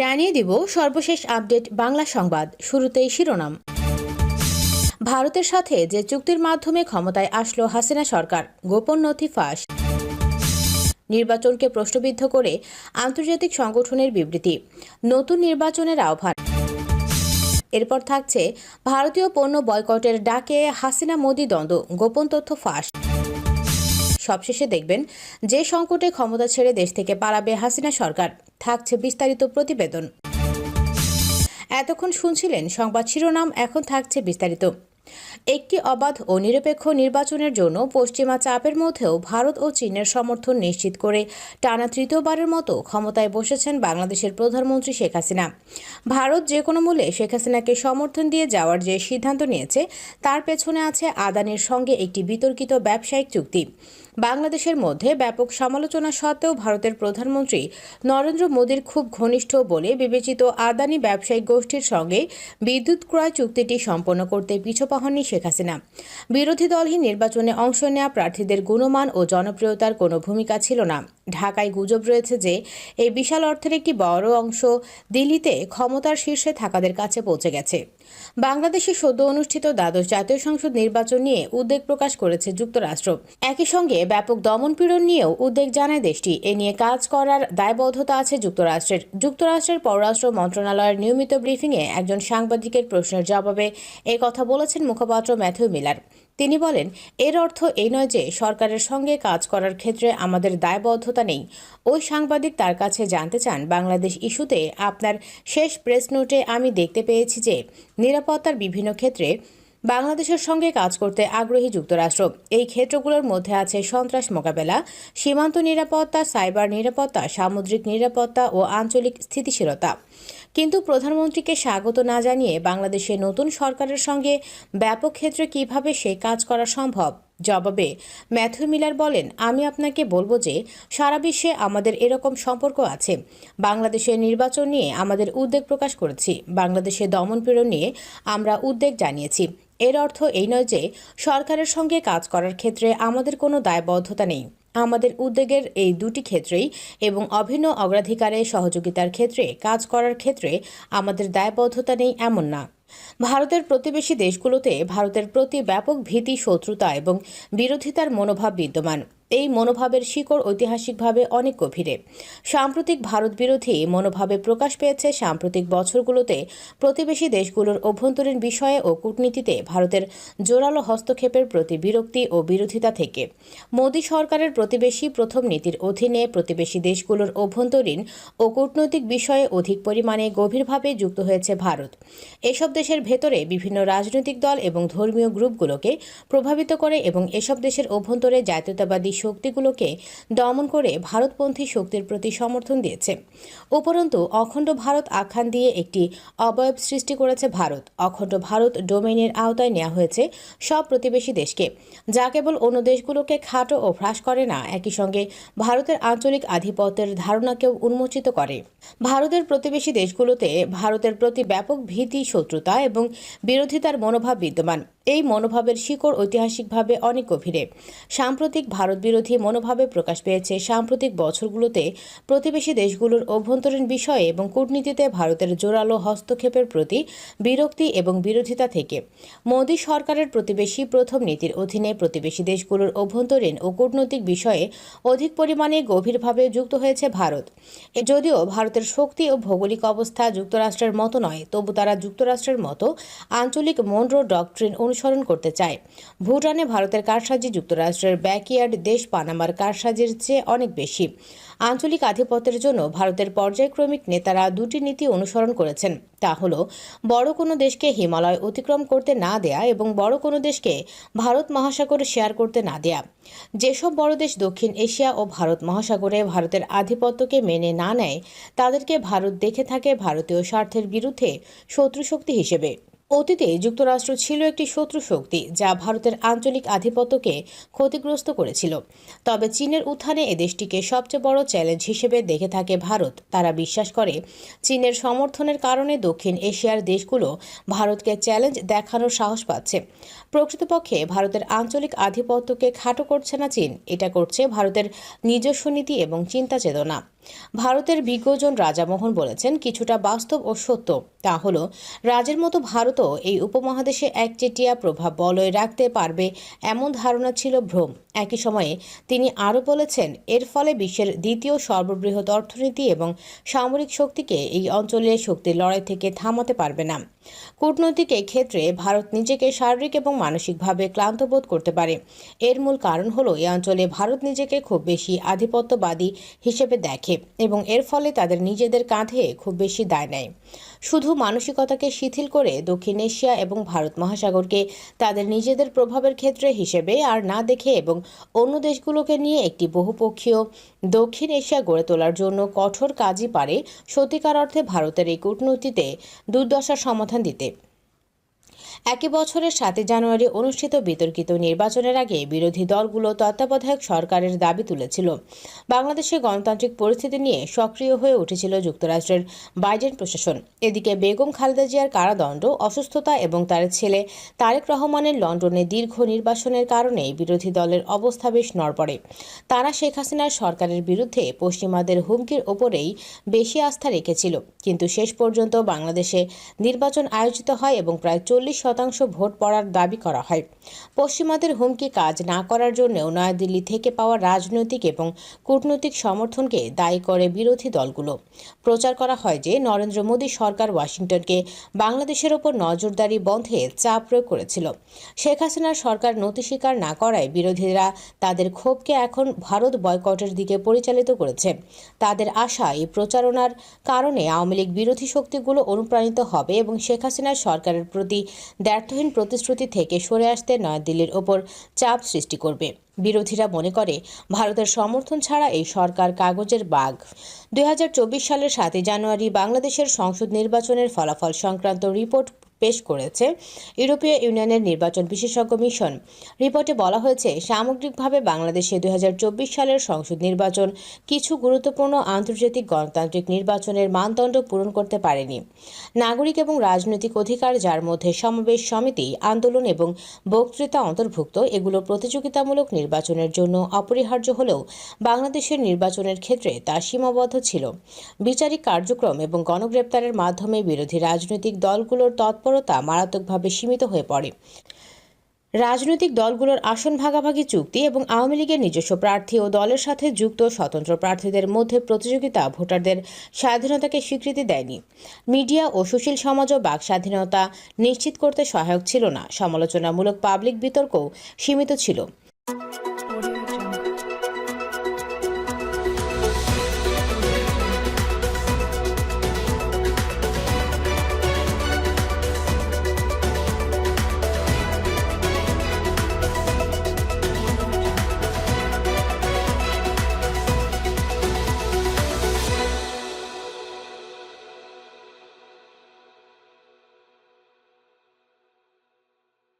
জানিয়ে দিব সর্বশেষ আপডেট বাংলা সংবাদ, শুরুতেই শিরোনাম। ভারতের সাথে যে চুক্তির মাধ্যমে ক্ষমতায় আসলো হাসিনা সরকার, গোপন নথি ফাঁস। নির্বাচনকে প্রশ্নবিদ্ধ করে আন্তর্জাতিক সংগঠনের বিবৃতি, নতুন নির্বাচনের আহ্বান। এরপর থাকছে ভারতীয় পণ্য বয়কটের ডাকে হাসিনা মোদি দ্বন্দ্ব, গোপন তথ্য ফাঁস। সবশেষে দেখবেন যে সংকটে ক্ষমতা ছেড়ে দেশ থেকে পালাবে হাসিনা সরকার। থাকছে বিস্তারিত প্রতিবেদন। এতক্ষণ শুনছিলেন সংবাদ শিরোনাম, এখন থাকছে বিস্তারিত। একটি অবাধ ও নিরপেক্ষ নির্বাচনের জন্য পশ্চিমা চাপের মধ্যেও ভারত ও চীনের সমর্থন নিশ্চিত করে টানা তৃতীয়বারের মতো ক্ষমতায় বসেছেন বাংলাদেশের প্রধানমন্ত্রী শেখ হাসিনা। ভারত যে কোনো মূল্যে শেখ হাসিনাকে সমর্থন দিয়ে যাওয়ার যে সিদ্ধান্ত নিয়েছে, তার পেছনে আছে আদানির সঙ্গে একটি বিতর্কিত ব্যবসায়িক চুক্তি। বাংলাদেশের মধ্যে ব্যাপক সমালোচনা সত্ত্বেও ভারতের প্রধানমন্ত্রী নরেন্দ্র মোদীর খুব ঘনিষ্ঠ বলে বিবেচিত আদানি ব্যবসায়িক গোষ্ঠীর সঙ্গে বিদ্যুৎ ক্রয় চুক্তিটি সম্পন্ন করতে পিছু পাহননি শেখ হাসিনা। বিরোধী দলহীন নির্বাচনে অংশ নেওয়া প্রার্থীদের গুণমান ও জনপ্রিয়তার কোনো ভূমিকা ছিল না। ঢাকায় গুজব রয়েছে যে, এই বিশাল অর্থের একটি বড় অংশ দিল্লিতে ক্ষমতার শীর্ষে থাকাদের কাছে পৌঁছে গেছে। বাংলাদেশে সদ্য অনুষ্ঠিত দ্বাদশ জাতীয় সংসদ নির্বাচন নিয়ে উদ্বেগ প্রকাশ করেছে যুক্তরাষ্ট্র। একই সঙ্গে ব্যাপক দমনপীড়ন নিয়েও উদ্বেগ জানায় দেশটি। এ নিয়ে কাজ করার দায়বদ্ধতা আছে যুক্তরাষ্ট্রের। যুক্তরাষ্ট্রের পররাষ্ট্র মন্ত্রণালয়ের নিয়মিত ব্রিফিংয়ে একজন সাংবাদিকের প্রশ্নের জবাবে এ কথা বলেছেন মুখপাত্র ম্যাথিউ মিলার। তিনি বলেন, এর অর্থ এই নয় যে সরকারের সঙ্গে কাজ করার ক্ষেত্রে আমাদের দায়বদ্ধতা নেই। ওই সাংবাদিক তার কাছে জানতে চান, বাংলাদেশ ইস্যুতে আপনার শেষ প্রেস নোটে আমি দেখতে পেয়েছি যে নিরাপত্তার বিভিন্ন ক্ষেত্রে বাংলাদেশের সঙ্গে কাজ করতে আগ্রহী যুক্তরাষ্ট্র। এই ক্ষেত্রগুলোর মধ্যে আছে সন্ত্রাস মোকাবেলা, সীমান্ত নিরাপত্তা, সাইবার নিরাপত্তা, সামুদ্রিক নিরাপত্তা ও আঞ্চলিক স্থিতিশীলতা। কিন্তু প্রধানমন্ত্রীকে স্বাগত না জানিয়ে বাংলাদেশের নতুন সরকারের সঙ্গে ব্যাপক ক্ষেত্রে কীভাবে সে কাজ করা সম্ভব? জবাবে ম্যাথু মিলার বলেন, আমি আপনাকে বলব যে, সারা বিশ্বে আমাদের এরকম সম্পর্ক আছে। বাংলাদেশের নির্বাচন নিয়ে আমাদের উদ্বেগ প্রকাশ করেছি। বাংলাদেশের দমনপীড়ন নিয়ে আমরা উদ্বেগ জানিয়েছি। এর অর্থ এই নয় যে, সরকারের সঙ্গে কাজ করার ক্ষেত্রে আমাদের কোনো দায়বদ্ধতা নেই। আমাদের উদ্বেগের এই দুটি ক্ষেত্রেই এবং অভিন্ন অগ্রাধিকারে সহযোগিতার ক্ষেত্রে, কাজ করার ক্ষেত্রে আমাদের দায়বদ্ধতা নেই এমন না। ভারতের প্রতিবেশী দেশগুলোতে ভারতের প্রতি ব্যাপক ভীতি, শত্রুতা এবং বিরোধিতার মনোভাব বিদ্যমান। এই মনোভাবের শিকড় ঐতিহাসিকভাবে অনেক গভীরে। সাম্প্রতিক ভারত বিরোধী মনোভাবে প্রকাশ পেয়েছে সাম্প্রতিক বছরগুলোতে প্রতিবেশী দেশগুলোর অভ্যন্তরীণ বিষয়ে ও কূটনীতিতে ভারতের জোরালো হস্তক্ষেপের প্রতি বিরক্তি ও বিরোধিতা থেকে। মোদী সরকারের প্রতিবেশী প্রথম নীতির অধীনে প্রতিবেশী দেশগুলোর অভ্যন্তরীণ ও কূটনৈতিক বিষয়ে অধিক পরিমাণে গভীরভাবে যুক্ত হয়েছে ভারত। এসব দেশের ভেতরে বিভিন্ন রাজনৈতিক দল এবং ধর্মীয় গ্রুপগুলোকে প্রভাবিত করে এবং এসব দেশের অভ্যন্তরে জাতীয়তাবাদী শক্তিগুলোকে দমন করে ভারতপন্থী শক্তির প্রতি সমর্থন দিয়েছে। উপরন্তু, অখণ্ড ভারত আখ্যান দিয়ে একটি অবয়ব সৃষ্টি করেছে ভারত। অখণ্ড ভারত ডোমেইনের আওতায় নেওয়া হয়েছে সব প্রতিবেশী দেশকে। যা কেবল অন্য দেশগুলোকে খাটো ও হ্রাস করে না, একই সঙ্গে ভারতের আঞ্চলিক আধিপত্যের ধারণাকেও উন্মোচিত করে। ভারতের প্রতিবেশী দেশগুলোতে ভারতের প্রতি ব্যাপক ভীতি, শত্রুতা এবং বিরোধিতার মনোভাব বিদ্যমান। এই মনোভাবের শিকড় ঐতিহাসিকভাবে অনেক গভীরে। সাম্প্রতিক ভারত বিরোধী মনোভাবে প্রকাশ পেয়েছে সাম্প্রতিক বছরগুলোতে। প্রতিবেশী দেশগুলোর অভ্যন্তরীণ বিষয়ে এবং কূটনীতিতে ভারতের জোরালো হস্তক্ষেপের প্রতি বিরক্তি এবং বিরোধিতা থেকে। মোদী সরকারের প্রতিবেশী প্রথম নীতির অধীনে প্রতিবেশী দেশগুলোর অভ্যন্তরীণ ও কূটনৈতিক বিষয়ে অধিক পরিমাণে গভীরভাবে যুক্ত হয়েছে ভারত। যদিও ভারতের শক্তি ও ভৌগোলিক অবস্থা যুক্তরাষ্ট্রের মতো নয়, তবু তারা যুক্তরাষ্ট্রের মতো আঞ্চলিক মনরো ডকট্রিন অনুসরণ করতে চায়। ভুটানে ভারতের কারসাজি যুক্তরাষ্ট্রের ব্যাকইয়ার্ড দেশ পানামার কারসাজের চেয়ে অনেক বেশি। আঞ্চলিক আধিপত্যের জন্য ভারতের পর্যায়ক্রমিক নেতারা দুটি নীতি অনুসরণ করেছেন। তা হল, বড় কোনো দেশকে হিমালয় অতিক্রম করতে না দেয়া এবং বড় কোনো দেশকে ভারত মহাসাগর শেয়ার করতে না দেয়া। যেসব বড় দেশ দক্ষিণ এশিয়া ও ভারত মহাসাগরে ভারতের আধিপত্যকে মেনে না নেয়, তাদেরকে ভারত দেখে থাকে ভারতীয় স্বার্থের বিরুদ্ধে শত্রু শক্তি হিসেবে। অতীতে যুক্তরাষ্ট্র ছিল একটি শত্রু শক্তি, যা ভারতের আঞ্চলিক আধিপত্যকে ক্ষতিগ্রস্ত করেছিল। তবে চীনের উত্থানে এ দেশটিকে সবচেয়ে বড় চ্যালেঞ্জ হিসেবে দেখে থাকে ভারত। তারা বিশ্বাস করে, চীনের সমর্থনের কারণে দক্ষিণ এশিয়ার দেশগুলো ভারতকে চ্যালেঞ্জ দেখানোর সাহস পাচ্ছে। প্রকৃতপক্ষে ভারতের আঞ্চলিক আধিপত্যকে খাটো করছে না চীন। এটা করছে ভারতের নিজস্ব নীতি এবং চিন্তা চেতনা। ভারতের বিজ্ঞজন রাজামোহন বলেছেন, কিছুটা বাস্তব ও সত্য। তা হল, রাজের মতো ভারতও এই উপমহাদেশে একচেটিয়া প্রভাব বলয় রাখতে পারবে এমন ধারণা ছিল ভ্রম। একই সময়ে তিনি আরও বলেছেন, এর ফলে বিশ্বের দ্বিতীয় সর্ববৃহৎ অর্থনীতি এবং সামরিক শক্তিকে এই অঞ্চলে শক্তির লড়াই থেকে থামাতে পারবে না। কূটনৈতিক এই ক্ষেত্রে ভারত নিজেকে শারীরিক এবং মানসিকভাবে ক্লান্ত বোধ করতে পারে। এর মূল কারণ হল এই অঞ্চলে ভারত নিজেকে খুব বেশি আধিপত্যবাদী হিসেবে দেখে। এবং এর ফলে তাদের নিজেদের কাঁধে খুব বেশি দায় নেয়। শুধু মানসিকতাকে শিথিল করে দক্ষিণ এশিয়া এবং ভারত মহাসাগরকে তাদের নিজেদের প্রভাবের ক্ষেত্রে হিসেবে আর না দেখে এবং অন্য দেশগুলোকে নিয়ে একটি বহুপক্ষীয় দক্ষিণ এশিয়া গড়ে তোলার জন্য কঠোর কাজই পারে সত্যিকার অর্থে ভারতের এই কূটনীতিতে দুর্দশার সমাধান দিতে। একই বছরের সাতই জানুয়ারি অনুষ্ঠিত বিতর্কিত নির্বাচনের আগে বিরোধী দলগুলো তত্ত্বাবধায়ক সরকারের দাবি তুলেছিল। বাংলাদেশে গণতান্ত্রিক পরিস্থিতি নিয়ে সক্রিয় হয়ে উঠেছিল যুক্তরাষ্ট্রের বাইডেন প্রশাসন। এদিকে বেগম খালেদা জিয়ার কারাদণ্ড, অসুস্থতা এবং তার ছেলে তারেক রহমানের লন্ডনে দীর্ঘ নির্বাসনের কারণে বিরোধী দলের অবস্থা বেশ নড়বড়ে। তারা শেখ হাসিনার সরকারের বিরুদ্ধে পশ্চিমাদের হুমকির ওপরেই বেশি আস্থা রেখেছিল। কিন্তু শেষ পর্যন্ত বাংলাদেশে নির্বাচন আয়োজিত হয় এবং প্রায় চল্লিশ শতাংশ ভোট পড়ার দাবি করা হয়। পশ্চিমাদের হুমকি কাজ না করার জন্যও নয়াদিল্লি থেকে পাওয়া রাজনৈতিক এবং কূটনৈতিক সমর্থনকে দায়ী করে বিরোধী দলগুলো। প্রচার করা হয় যে, নরেন্দ্র মোদী সরকার ওয়াশিংটনকে বাংলাদেশের ওপর নজরদারি বন্ধে চাপ প্রয়োগ করেছিল। শেখ হাসিনার সরকার নথি স্বীকার না করায় বিরোধীরা তাদের ক্ষোভকে এখন ভারত বয়কটের দিকে পরিচালিত করেছে। তাদের আশা এই প্রচারণার কারণে আওয়ামী লীগ বিরোধী শক্তিগুলো অনুপ্রাণিত হবে এবং শেখ হাসিনার সরকারের প্রতি দ্ব্যর্থহীন প্রতিশ্রুতি থেকে সরে আসতে নয়াদিল্লির ওপর চাপ সৃষ্টি করবে। বিরোধীরা মনে করে, ভারতের সমর্থন ছাড়া এই সরকার কাগজের বাঘ। দুই হাজার চব্বিশ সালের সাতই জানুয়ারি বাংলাদেশের সংসদ নির্বাচনের ফলাফল সংক্রান্ত রিপোর্ট পেশ করেছে ইউরোপীয় ইউনিয়নের নির্বাচন বিশেষজ্ঞ মিশন। রিপোর্টে বলা হয়েছে, সামগ্রিকভাবে বাংলাদেশে দু হাজার চব্বিশ সালের সংসদ নির্বাচন কিছু গুরুত্বপূর্ণ আন্তর্জাতিক গণতান্ত্রিক নির্বাচনের মানদণ্ড পূরণ করতে পারেনি। নাগরিক এবং রাজনৈতিক অধিকার, যার মধ্যে সমাবেশ সমিতি, আন্দোলন এবং বক্তৃতা অন্তর্ভুক্ত, এগুলো প্রতিযোগিতামূলক নির্বাচনের জন্য অপরিহার্য হলেও বাংলাদেশের নির্বাচনের ক্ষেত্রে তা সীমাবদ্ধ ছিল। বিচারিক কার্যক্রম এবং গণগ্রেপ্তারের মাধ্যমে বিরোধী রাজনৈতিক দলগুলোর তৎপরতা মারাত্মকভাবে সীমিত হয়ে পড়ে। রাজনৈতিক দলগুলোর আসন ভাগাভাগি চুক্তি এবং আওয়ামী লীগের নিজস্ব প্রার্থী ও দলের সাথে যুক্ত স্বতন্ত্র প্রার্থীদের মধ্যে প্রতিযোগিতা ভোটারদের স্বাধীনতাকে স্বীকৃতি দেয়নি। মিডিয়া ও সুশীল সমাজও বাক স্বাধীনতা নিশ্চিত করতে সহায়ক ছিল না। সমালোচনামূলক পাবলিক বিতর্কও সীমিত ছিল।